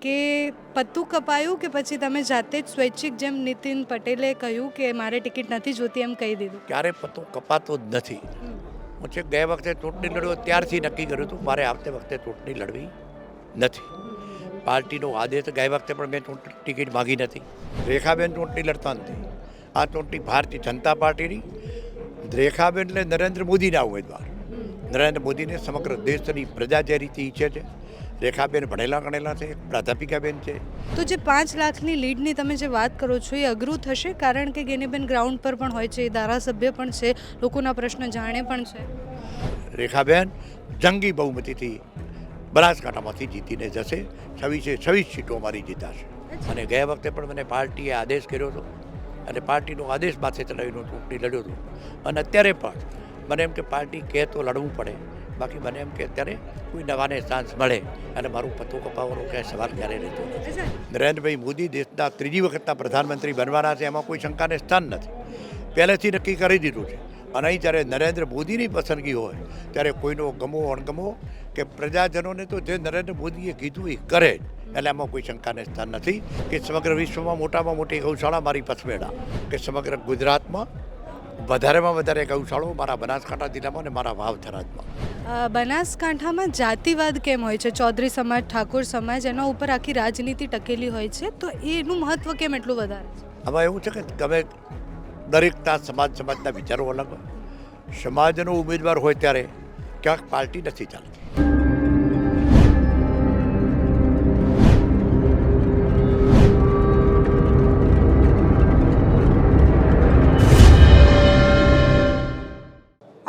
કે પત્તું કપાયું કે પછી તમે જાતે જ સ્વૈચ્છિક જેમ નીતિન પટેલે કહ્યું કે મારે ટિકિટ નથી જોતી એમ કહી દીધું? ક્યારે પત્તું કપાતો જ નથી. હું છે ગયા વખતે ચૂંટણી લડ્યો, ત્યારથી નક્કી કર્યું હતું, મારે આવતે વખતે ચૂંટણી લડવી નથી. પાર્ટીનો આદેશ ગયા વખતે પણ મેં ચૂંટણી ટિકિટ માગી નથી. રેખાબેન ચૂંટણી લડતા નથી. આ ચૂંટણી ભારતીય જનતા પાર્ટીની. રેખાબેન એટલે નરેન્દ્ર મોદીના ઉમેદવાર. નરેન્દ્ર મોદીને સમગ્ર દેશની પ્રજા જે રીતે ઈચ્છે છે રેખાબેન ભણેલા ગણેલા છે પ્રાધ્યાપિકાબેન છે. તો જે પાંચ લાખની લીડની તમે જે વાત કરો છો એ અઘરું થશે? કારણ કે ગેનીબેન ગ્રાઉન્ડ પર પણ હોય છે એ ધારાસભ્ય પણ છે લોકોના પ્રશ્ન જાણે પણ છે. રેખાબેન જંગી બહુમતીથી બનાસકાંઠામાંથી જીતીને જશે. છવ્વીસે છવ્વીસ સીટો અમારી જીતાશે. અને ગયા વખતે પણ મને પાર્ટીએ આદેશ કર્યો હતો. અને પાર્ટીનો આદેશ માથે ચલાવીને ચૂંટણી લડ્યો હતો. અને અત્યારે પણ મને એમ કે પાર્ટી કહે તો લડવું પડે. બાકી મને એમ કે અત્યારે કોઈ નવાને ચાન્સ મળે અને મારું પત્તો કપાવવાનો ક્યાંય સવાલ ક્યારે રહેતો નથી. નરેન્દ્રભાઈ મોદી દેશના ત્રીજી વખતના પ્રધાનમંત્રી બનવાના છે એમાં કોઈ શંકાને સ્થાન નથી. પહેલેથી નક્કી કરી દીધું છે. અને અહીં જ્યારે નરેન્દ્ર મોદીની પસંદગી હોય ત્યારે કોઈનો ગમો અણગમો કે પ્રજાજનોને તો જે નરેન્દ્ર મોદીએ કીધું એ કરે જ. એટલે આમાં કોઈ શંકાને સ્થાન નથી કે સમગ્ર વિશ્વમાં મોટામાં મોટી ગૌશાળા મારી પસવેડા કે સમગ્ર ગુજરાતમાં વધારેમાં વધારે ગૌશાળો મારા બનાસકાંઠા જિલ્લામાં અને મારા વાવથરાજમાં. બનાસકાંઠામાં જાતિવાદ કેમ હોય છે? ચૌધરી સમાજ ઠાકોર સમાજ એના ઉપર આખી રાજનીતિ ટકેલી હોય છે તો એનું મહત્વ કેમ એટલું વધારે છે? આમાં એવું છે કે તમે દરેકના સમાજ સમાજના વિચારો અલગ હોય. સમાજનો ઉમેદવાર હોય ત્યારે ક્યાંક પાર્ટી નથી ચાલતી.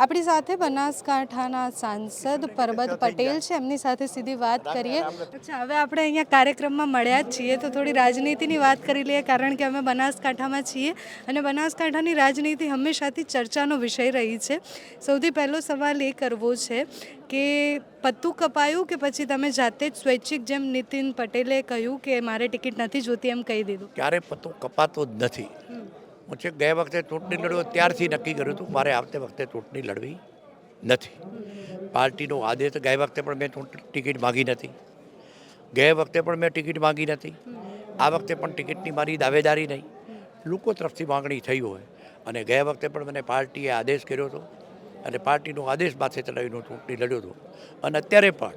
આપણી સાથે બનાસકાંઠાના સાંસદ પરબત પટેલ છે. એમની સાથે સીધી વાત કરીએ. અચ્છા હવે આપણે અહીંયા કાર્યક્રમમાં મળ્યા જ છીએ તો થોડી રાજનીતિની વાત કરી લઈએ કારણ કે અમે બનાસકાંઠામાં છીએ અને બનાસકાંઠાની રાજનીતિ હંમેશાથી ચર્ચાનો વિષય રહી છે. સૌથી પહેલો સવાલ એ કરવો છે કે પત્તું કપાયું કે પછી તમે જાતે જ સ્વૈચ્છિક જેમ નીતિન પટેલે કહ્યું કે મારે ટિકિટ નથી જોતી એમ કહી દીધું? ક્યારે પત્તું કપાતું જ નથી. હું છે ગયા વખતે ચૂંટણી લડ્યો, ત્યારથી નક્કી કર્યું હતું, મારે આવતે વખતે ચૂંટણી લડવી નથી. પાર્ટીનો આદેશ ગયા વખતે પણ મેં ચૂંટણી ટિકિટ માગી નથી. ગયા વખતે પણ મેં ટિકિટ માગી નથી. આ વખતે પણ ટિકિટની મારી દાવેદારી નહીં. લોકો તરફથી માગણી થઈ હોય. અને ગયા વખતે પણ મને પાર્ટીએ આદેશ કર્યો હતો અને પાર્ટીનો આદેશ માથે ચલાવીને ચૂંટણી લડ્યો હતો. અને અત્યારે પણ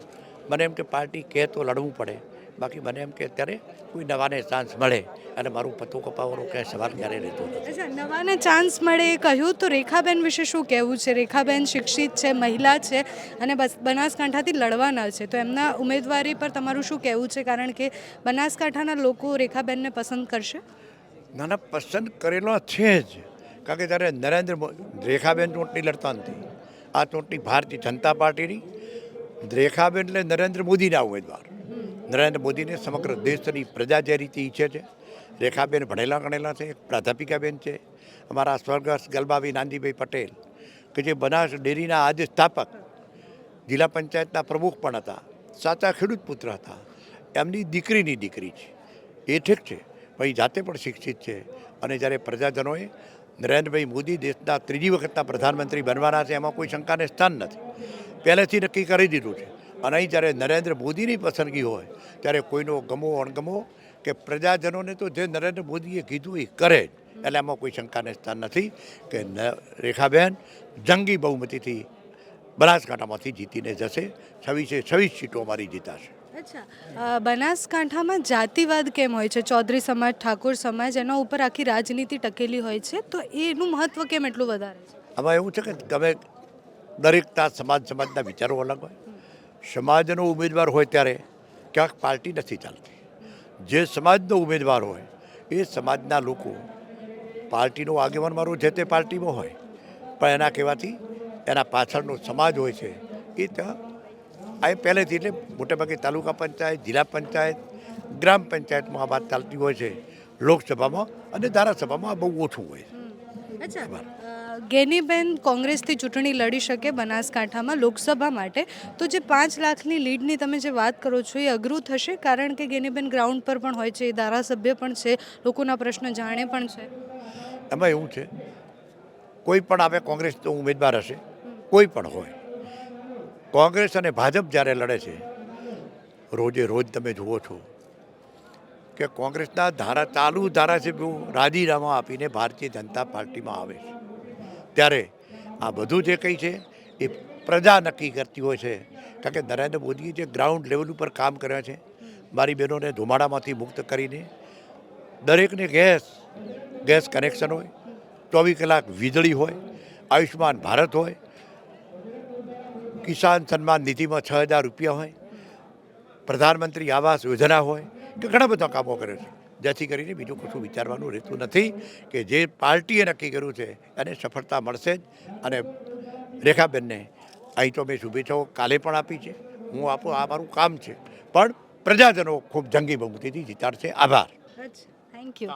મને એમ કે પાર્ટી કહે તો લડવું પડે. બાકી મને એમ કે અત્યારે કોઈ નવાને ચાન્સ મળે અને મારું પત્તો કપાવવાનો ક્યાંય સવાલ ક્યારેય રહેતો નથી. નવાને ચાન્સ મળે એ કહ્યું તો રેખાબેન વિશે શું કહેવું છે? રેખાબેન શિક્ષિત છે મહિલા છે અને બસ બનાસકાંઠાથી લડવાના છે. તો એમના ઉમેદવારી પર તમારું શું કહેવું છે? કારણ કે બનાસકાંઠાના લોકો રેખાબેનને પસંદ કરશે? ના ના પસંદ કરેલો છે જ. કારણ કે જ્યારે નરેન્દ્ર રેખાબેન ચૂંટણી લડતા નથી આ ચૂંટણી ભારતીય જનતા પાર્ટીની. રેખાબેન એટલે નરેન્દ્ર મોદીના ઉમેદવાર. નરેન્દ્ર મોદીને સમગ્ર દેશની પ્રજા જે રીતે ઈચ્છે છે, રેખાબેન ભણેલા ગણેલા છે પ્રાધ્યાપિકાબેન છે, અમારા સ્વર્ગસ્થ ગલબાબી નાનજીભાઈ પટેલ, કે જે બનાસ ડેરીના આજે સ્થાપક, જિલ્લા પંચાયતના પ્રમુખ પણ હતા, સાચા ખેડૂત પુત્ર હતા, એમની દીકરીની દીકરી છે. એ ઠીક છે ભાઈ જાતે પણ શિક્ષિત છે અને જ્યારે પ્રજાજનોએ નરેન્દ્રભાઈ મોદી દેશના ત્રીજી વખતના પ્રધાનમંત્રી બનવાના છે, એમાં કોઈ શંકાને સ્થાન નથી. પહેલેથી નક્કી કરી દીધું છે અને અહીં જ્યારે નરેન્દ્ર મોદીની પસંદગી હોય ત્યારે કોઈનો ગમો અણગમો કે પ્રજાજનોને તો જે નરેન્દ્ર મોદીએ કીધું એ કરે એટલે એમાં કોઈ શંકાને સ્થાન નથી કે રેખાબેન જંગી બહુમતીથી બનાસકાંઠામાંથી જીતીને જશે. છવ્વીસે છવ્વીસ સીટો અમારી જીતાશે. અચ્છા. બનાસકાંઠામાં જાતિવાદ કેમ હોય છે? ચૌધરી સમાજ ઠાકોર સમાજ એના ઉપર આખી રાજનીતિ ટકેલી હોય છે તો એનું મહત્વ કેમ એટલું વધારે છે? આમાં એવું છે કે તમે દરેકના સમાજ સમાજના વિચારો અલગ હોય. સમાજનો ઉમેદવાર હોય ત્યારે ક્યાંક પાર્ટી નથી ચાલતી. જે સમાજનો ઉમેદવાર હોય એ સમાજના લોકો પાર્ટીનો આગેવાન મારો જે તે પાર્ટીમાં હોય પણ એના કહેવાથી એના પાછળનો સમાજ હોય છે એ ત્યાં આ પહેલેથી એટલે મોટેભાગે તાલુકા પંચાયત જિલ્લા પંચાયત ગ્રામ પંચાયતમાં આ વાત ચાલતી હોય છે. લોકસભામાં અને ધારાસભામાં આ બહુ ઓછું હોય છે. ગેનીબેન કોંગ્રેસથી ચૂંટણી લડી શકે બનાસકાંઠામાં લોકસભા માટે. તો જે પાંચ લાખની લીડની તમે જે વાત કરો છો એ અઘરું થશે? કારણ કે ગેનીબેન ગ્રાઉન્ડ પર પણ હોય છે, એ ધારાસભ્ય પણ છે, લોકોના પ્રશ્ન જાણે પણ છે. એમાં એવું છે, કોઈ પણ આવે કોંગ્રેસનો ઉમેદવાર હશે, કોઈ પણ હોય. કોંગ્રેસ અને ભાજપ જ્યારે લડે છે, રોજે રોજ તમે જુઓ છો કે કોંગ્રેસના ધારા, ચાલુ ધારાસભ્યો રાજીનામા આપીને ભારતીય જનતા પાર્ટીમાં આવે છે. ત્યારે આ બધું જે કંઈ છે, એ પ્રજા નક્કી કરતી હોય છે. કારણ કે નરેન્દ્ર મોદીએ જે ગ્રાઉન્ડ લેવલ ઉપર કામ કર્યા છે, મારી બહેનોને ધુમાડામાંથી મુક્ત કરીને દરેકને ગેસ ગેસ કનેક્શન હોય, ચોવીસ કલાક વીજળી હોય, આયુષ્યમાન ભારત હોય, કિસાન સન્માન નિધિમાં છ હજાર રૂપિયા હોય, પ્રધાનમંત્રી આવાસ યોજના હોય, કે ઘણા બધા કામો કરે છે. જેથી કરીને બીજું કશું વિચારવાનું રહેતું નથી કે જે પાર્ટીએ નક્કી કર્યું છે એને સફળતા મળશે જ. અને રેખાબેનને અહીં તો મેં શુભેચ્છાઓ કાલે પણ આપી છે. હું આપું આ મારું કામ છે. પણ પ્રજાજનો ખૂબ જંગી બહુમતીથી જીતાડશે. આભાર. Thank you